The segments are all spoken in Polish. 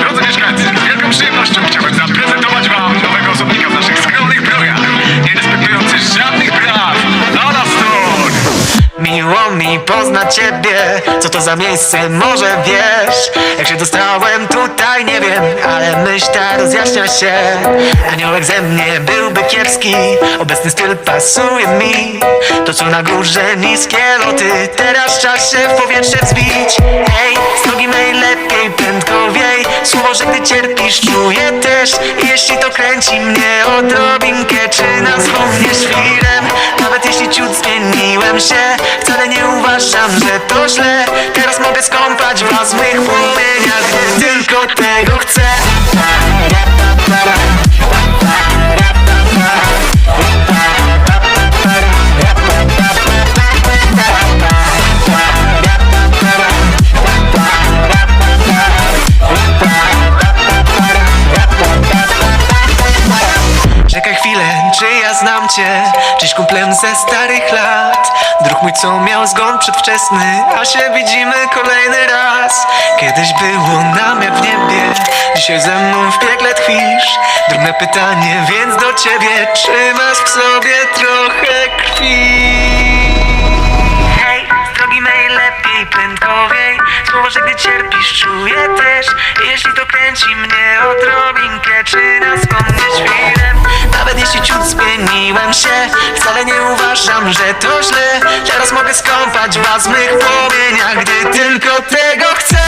Drodzy mieszkańcy, z wielką przyjemnością chciałbym zaprezentować wam nowego osobnika w naszych skromnych brojach, nie respektujący żadnych praw, Alastor! Miło mi poznać ciebie Co to za miejsce, może wiesz Jak się dostałem tutaj, nie wiem Ale myśl ta rozjaśnia się. Aniołek ze mnie byłby kiepski Obecny styl pasuje mi. To co na górze, niskie loty Teraz czas się w powietrze wzbić. Hej, z drogi najlepiej, prędkowiej Słowo, że gdy cierpisz, czuję też. Jeśli to kręci mnie odrobinkę Czy nazwą świrem Nawet jeśli ciut zmieniłem się Wcale nie uważam, że to źle. Teraz mogę skąpać was w tylko tego chcę chwilę, czy ja znam cię? Czyś kumplem ze starych lat? Druh mój, co miał zgon przedwczesny A się widzimy kolejny raz Kiedyś było nam jak w niebie Dzisiaj ze mną w piekle tkwisz Drobne pytanie, więc do ciebie Czy masz w sobie trochę krwi? Hej, drogi najlepiej, prędkowiej Słowo, że gdy cierpisz, czuję też Jeśli to kręci mnie odrobinkę Czy nas wspomnieć świrem się. Wcale nie uważam, że to źle. Teraz mogę skąpać was w mych płomieniach Gdy tylko tego chcę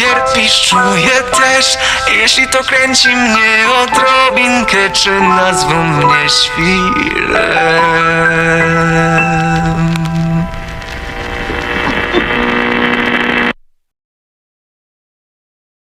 cierpisz, czuję też. Jeśli to kręci mnie odrobinkę Czy nazwą mnie świrem